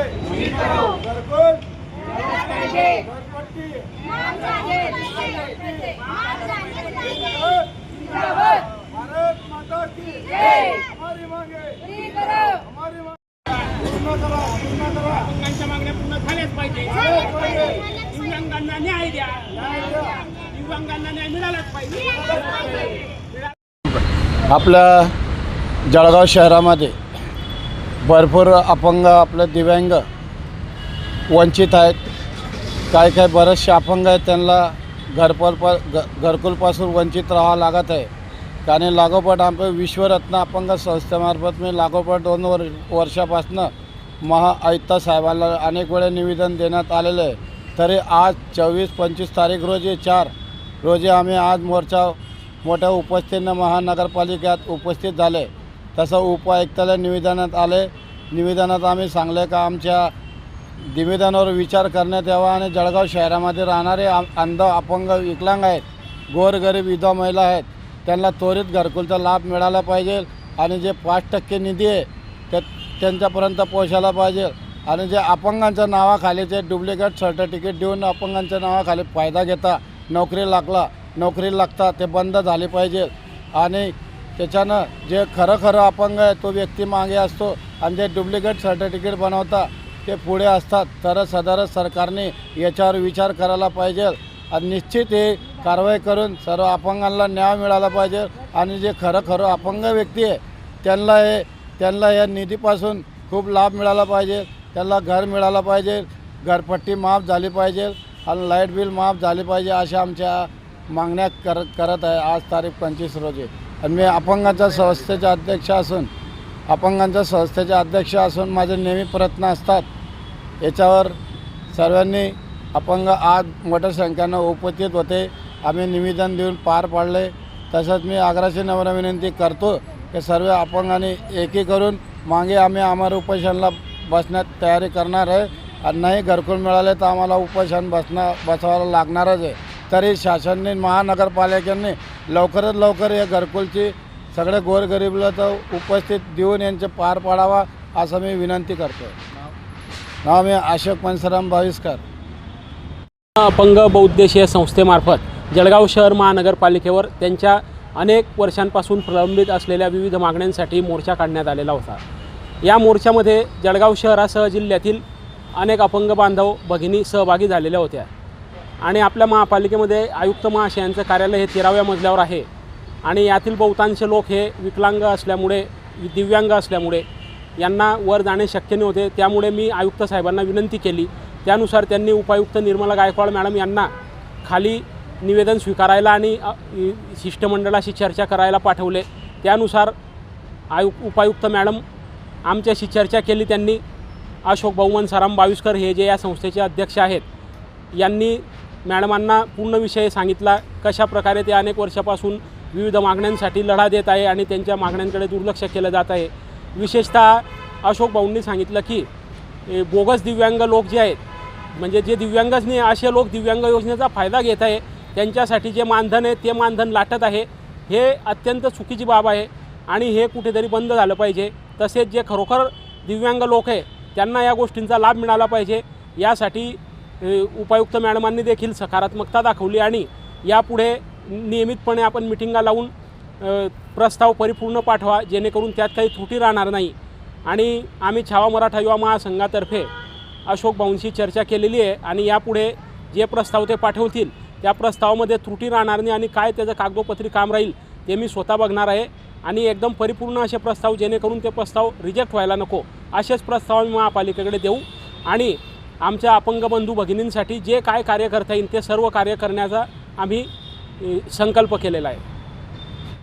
घरकुल पूर्ण मागण्या पूर्ण झाल्याच पाहिजे दिव्यांगांना न्याय द्या. दिव्यांगांना न्याय मिळालाच पाहिजे आपल्या जळगाव शहरामध्ये भरपूर अपंग आपले दिव्यांग वंचित आहेत. काही काही बरेचसे अपंग आहेत त्यांना घरपल प घ घरकुलपासून वंचित राहावं लागत आहे. कारण लागोपाठ आमच्या विश्वरत्न अपंग संस्थेमार्फत मी लागोपाठ दोन वर वर्षापासनं महाआयुक्त साहेबांना अनेक वेळा निवेदन देण्यात आलेलं आहे. तरी आज चोवीस पंचवीस तारीख रोजी चार रोजी आम्ही आज मोर्चा मोठ्या उपस्थितीनं महानगरपालिकेत उपस्थित झाले तसं उपायुक्ताला निवेदनात आले. निवेदनात आम्ही सांगले का आमच्या निवेदनावर विचार करण्यात यावा आणि जळगाव शहरामध्ये राहणारे अंध अपंग विकलांग आहेत गोरगरीब विधवा महिला आहेत त्यांना त्वरित घरकुलचा लाभ मिळाला पाहिजे आणि जे पाच टक्के निधी आहे त्या त्यांच्यापर्यंत पोहोचायला पाहिजे आणि जे अपंगांच्या नावाखाली जे डुप्लिकेट सर्टिफिकेट देऊन अपंगांच्या नावाखाली फायदा घेता नोकरी लागला नोकरी लागता ते बंद झाली पाहिजे आणि त्याच्यानं जे खरं खरं अपंग आहे तो व्यक्ती मागे असतो आणि जे डुप्लिकेट सर्टिफिकेट बनवता ते पुढे असतात. तर सदर सरकारने याच्यावर विचार करायला पाहिजे आणि निश्चित हे कारवाई करून सर्व अपंगांना न्याय मिळाला पाहिजे आणि जे खरं खरं अपंग व्यक्ती आहे त्यांना हे त्यांना या निधीपासून खूप लाभ मिळाला पाहिजे. त्यांना घर मिळालं पाहिजे घरपट्टी माफ झाली पाहिजे आणि लाइट बिल माफ झाली पाहिजे अशा आमच्या मागण्या कर करत आहे आज तारीख पंचवीस रोजी. आणि मी अपंगांच्या संस्थेचे अध्यक्ष असून अपंगांच्या संस्थेचे अध्यक्ष असून माझे नेहमी प्रयत्न असतात. याच्यावर सर्वांनी अपंग आज मोठ्या संख्येनं उपस्थित होते. आम्ही निवेदन देऊन पार पाडले. तसंच मी आग्राची नम्र विनंती करतो. की सर्व अपंगांनी एकी करून मागे आम्ही आम्हाला उपोषणाला बसण्यात तयारी करणार आहे. आणि नाही घरकुल मिळाले तर आम्हाला उपोषण बसणं बसवायला लागणारच आहे. तरी शासनाने महानगरपालिकेने लवकरात लवकर या घरकुलची सगळ्या गोरगरीबला तर उपस्थित देऊन यांचे पार पाडावा असं मी विनंती करतो नाव मी अशोक पंसराम भाविस्कर अपंग बहुउद्देशीय संस्थेमार्फत जळगाव शहर महानगरपालिकेवर त्यांच्या अनेक वर्षांपासून प्रलंबित असलेल्या विविध मागण्यांसाठी मोर्चा काढण्यात आलेला होता. या मोर्चामध्ये जळगाव शहरासह जिल्ह्यातील अनेक अपंग बांधव भगिनी सहभागी झालेल्या होत्या. आणि आपल्या महापालिकेमध्ये आयुक्त महाशयांचं कार्यालय हे तेराव्या मजल्यावर आहे. आणि यातील बहुतांश लोक हे विकलांग असल्यामुळे दिव्यांग असल्यामुळे यांना वर जाणे शक्य नव्हते. त्यामुळे मी आयुक्त साहेबांना विनंती केली. त्यानुसार त्यांनी उपायुक्त निर्मला गायकवाड मॅडम यांना खाली निवेदन स्वीकारायला आणि शिष्टमंडळाशी चर्चा करायला पाठवले. त्यानुसार आयु उपायुक्त मॅडम आमच्याशी चर्चा केली. त्यांनी अशोक बहुमन सराम बाविस्कर हे जे या संस्थेचे अध्यक्ष आहेत. यांनी मॅडमांना पूर्ण विषय सांगितला कशा प्रकारे ते अनेक वर्षापासून विविध मागण्यांसाठी लढा देत आहे आणि त्यांच्या मागण्यांकडे दुर्लक्ष केलं जात आहे. विशेषतः अशोक भाऊंनी सांगितलं की ए, बोगस दिव्यांग लोक जे आहेत म्हणजे जे दिव्यांगच नाही असे लोक दिव्यांग योजनेचा फायदा घेत आहे त्यांच्यासाठी जे मानधन आहे ते मानधन लाटत आहे हे अत्यंत चुकीची बाब आहे आणि हे कुठेतरी बंद झालं पाहिजे. तसेच जे खरोखर दिव्यांग लोक आहे त्यांना या गोष्टींचा लाभ मिळाला पाहिजे. यासाठी उपायुक्त मॅडमांनी देखील सकारात्मकता दाखवली आणि यापुढे नियमितपणे आपण मिटिंगा लावून प्रस्ताव परिपूर्ण पाठवा जेणेकरून त्यात काही त्रुटी राहणार नाही. आणि आम्ही छावा मराठा युवा महासंघातर्फे अशोक भाऊंशी चर्चा केलेली आहे आणि यापुढे जे प्रस्ताव ते पाठवतील त्या प्रस्तावामध्ये त्रुटी राहणार नाही आणि काय त्याचं कागदोपत्री काम राहील ते मी स्वतः बघणार आहे. आणि एकदम परिपूर्ण असे प्रस्ताव जेणेकरून ते प्रस्ताव रिजेक्ट व्हायला नको असेच प्रस्ताव आम्ही महापालिकेकडे देऊ. आणि आमच्या अपंग बंधू भगिनींसाठी जे काय कार्य करता येईल ते सर्व कार्य करण्याचा आम्ही संकल्प केलेला आहे.